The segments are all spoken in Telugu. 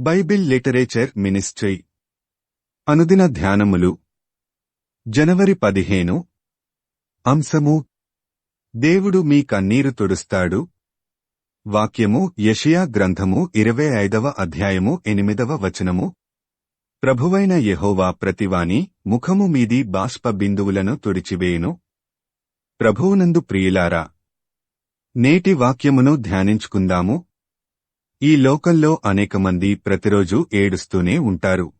Bible literature ministry. అనుదిన ధ్యానములు. జనవరి పదిహేను. అంశము. దేవుడు మీ కన్నీరు తుడుస్తాడు. వాక్యము యషియా గ్రంథము ఇరవై ఐదవ అధ్యాయము ఎనిమిదవ వచనము. ప్రభువైన యెహోవా ప్రతివాని ముఖము మీది బాష్ప బిందువులను తుడిచివేయును. ప్రభువునందు ప్రియులారా నేటి వాక్యమును ధ్యానించుకుందాము. ఈ లోకంలో అనేక మంది ప్రతిరోజు ఏడుస్తూనే ఉంటారు.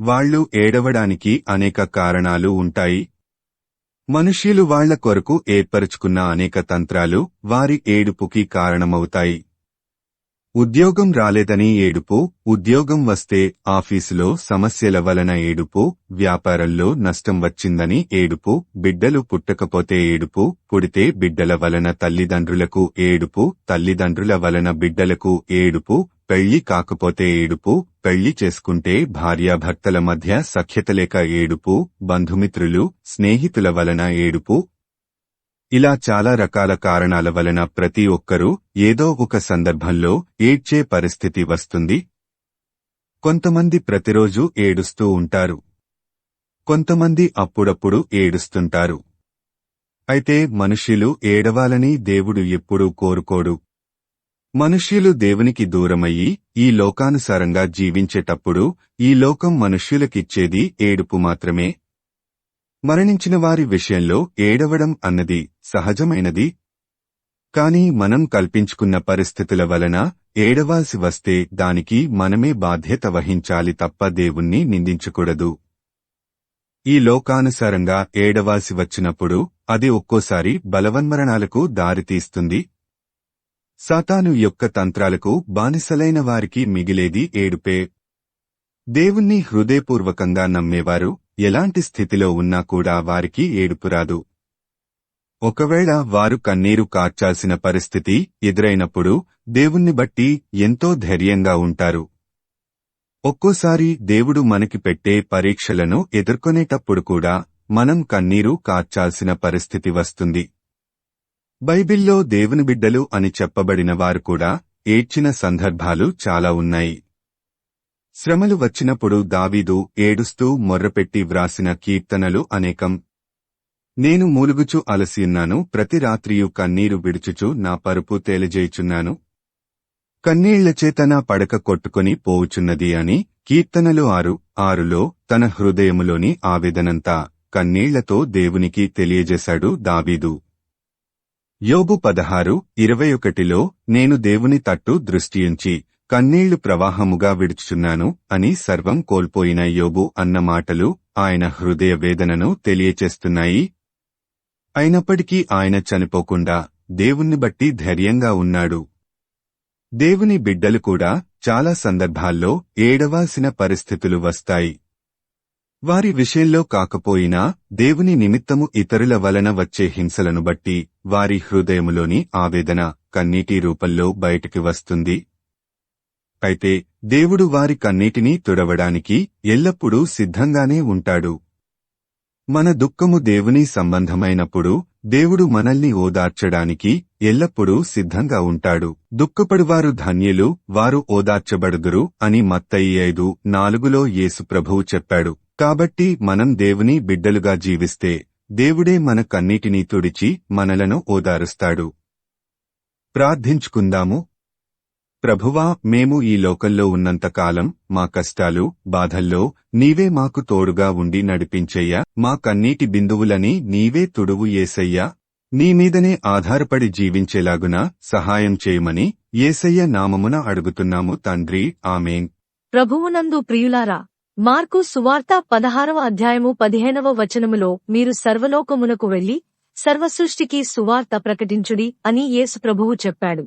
వాళ్ళు ఏడవడానికి అనేక కారణాలు ఉంటాయి. మనుష్యులు వాళ్ళ కొరకు ఏర్పరుచుకున్న అనేక తంత్రాలు వారి ఏడుపుకి కారణమవుతాయి. ఉద్యోగం రాలేదని ఏడుపు ఉద్యోగం వస్తే ఆఫీసులో సమస్యల వలన ఏడుపు వ్యాపారంలో నష్టం వచ్చిందని ఏడుపు బిడ్డలు పుట్టకపోతే ఏడుపు పుడితే బిడ్డల వలన తల్లిదండ్రులకు ఏడుపు తల్లిదండ్రుల వలన బిడ్డలకు ఏడుపు పెళ్ళి కాకపోతే ఏడుపు పెళ్ళి చేసుకుంటే భార్యాభర్తల మధ్య సఖ్యత లేక ఏడుపు బంధుమిత్రులు స్నేహితుల వలన ఏడుపు ఇలా చాలా రకాల కారణాల వలన ప్రతి ఒక్కరూ ఏదో ఒక సందర్భంలో ఏడ్చే పరిస్థితి వస్తుంది. కొంతమంది ప్రతిరోజు ఏడుస్తూ ఉంటారు. కొంతమంది అప్పుడప్పుడు ఏడుస్తుంటారు. అయితే మనుష్యులు ఏడవాలని దేవుడు ఎప్పుడూ కోరుకోడు. మనుష్యులు దేవునికి దూరమయ్యి ఈ లోకానుసారంగా జీవించేటప్పుడు ఈ లోకం మనుష్యులకిచ్చేది ఏడుపు మాత్రమే. మరణించిన వారి విషయంలో ఏడవడం అన్నది సహజమైనది. కాని మనం కల్పించుకున్న పరిస్థితుల వలన ఏడవాల్సి వస్తే దానికి మనమే బాధ్యత వహించాలి తప్ప దేవుణ్ణి నిందించకూడదు. ఈ లోకానుసారంగా ఏడవాల్సి వచ్చినప్పుడు అది ఒక్కోసారి బలవన్మరణాలకు దారితీస్తుంది. సాతాను యొక్క తంత్రాలకు బానిసలైన వారికి మిగిలేది ఏడుపే. దేవుణ్ణి హృదయపూర్వకంగా నమ్మేవారు ఎలాంటి స్థితిలో ఉన్నా కూడా వారికి ఏడుపు రాదు. ఒకవేళ వారు కన్నీరు కార్చాల్సిన పరిస్థితి ఎదురైనప్పుడు దేవుణ్ణి బట్టి ఎంతో ధైర్యంగా ఉంటారు. ఒక్కోసారి దేవుడు మనకి పెట్టే పరీక్షలను ఎదుర్కొనేటప్పుడు కూడా మనం కన్నీరు కార్చాల్సిన పరిస్థితి వస్తుంది. బైబిల్లో దేవుని బిడ్డలు అని చెప్పబడిన వారు కూడా ఏడ్చిన సందర్భాలు చాలా ఉన్నాయి. శ్రమలు వచ్చినప్పుడు దావీదు ఏడుస్తూ మొర్రపెట్టి వ్రాసిన కీర్తనలు అనేకం. నేను మూలుగుచు అలసియున్నాను ప్రతి రాత్రియు కన్నీరు విడుచుచు నా పరుపు తేలిజేయుచున్నాను. కన్నీళ్ళచేత నా పడక కొట్టుకొని పోవుచున్నది అని కీర్తనలు ఆరు ఆరులో తన హృదయములోని ఆవేదనంతా కన్నీళ్ళతో దేవునికి తెలియజేశాడు దావీదు. యోగు పదహారు ఇరవై ఒకటిలో నేను దేవుని తట్టు దృష్టియుంచి కన్నీళ్ళు ప్రవాహముగా విడుచుచున్నాను అని సర్వం కోల్పోయిన యోబు అన్న మాటలు ఆయన హృదయ వేదనను తెలియచేస్తున్నాయి. అయినప్పటికీ ఆయన చనిపోకుండా దేవుణ్ణి బట్టి ధైర్యంగా ఉన్నాడు. దేవుని బిడ్డలు కూడా చాలా సందర్భాల్లో ఏడవాల్సిన పరిస్థితులు వస్తాయి. వారి విషయంలో కాకపోయినా దేవుని నిమిత్తము ఇతరుల వలన వచ్చే హింసలను బట్టి వారి హృదయములోని ఆవేదన కన్నీటి రూపంలో బయటికి వస్తుంది. అయితే దేవుడు వారి కన్నీటిని తుడవడానికి ఎల్లప్పుడూ సిద్ధంగానే ఉంటాడు. మన దుఃఖము దేవుని సంబంధమైనప్పుడు దేవుడు మనల్ని ఓదార్చడానికి ఎల్లప్పుడూ సిద్ధంగా ఉంటాడు. దుఃఖపడువారు ధన్యులు వారు ఓదార్చబడుదురు అని మత్తయి ఐదు నాలుగులో యేసుప్రభువు చెప్పాడు. కాబట్టి మనం దేవుని బిడ్డలుగా జీవిస్తే దేవుడే మన కన్నీటిని తుడిచి మనలను ఓదారుస్తాడు. ప్రార్థించుకుందాము. ప్రభువా మేము ఈ లోకంలో ఉన్నంతకాలం మా కష్టాలు బాధల్లో నీవే మాకు తోడుగా ఉండి నడిపించయ్యా మా కన్నీటి బిందువులని నీవే తుడువు ఏసయ్యా. నీ మీదనే ఆధారపడి జీవించేలాగున సహాయం చేయమని ఏసయ్య నామమున అడుగుతున్నాము తండ్రి ఆమెన్. ప్రభువునందు ప్రియులారా మార్కు సువార్త పదహారవ అధ్యాయము పదిహేనవ వచనములో మీరు సర్వలోకమునకు వెళ్ళి సర్వసృష్టికి సువార్త ప్రకటించుడి అని యేసు ప్రభువు చెప్పాడు.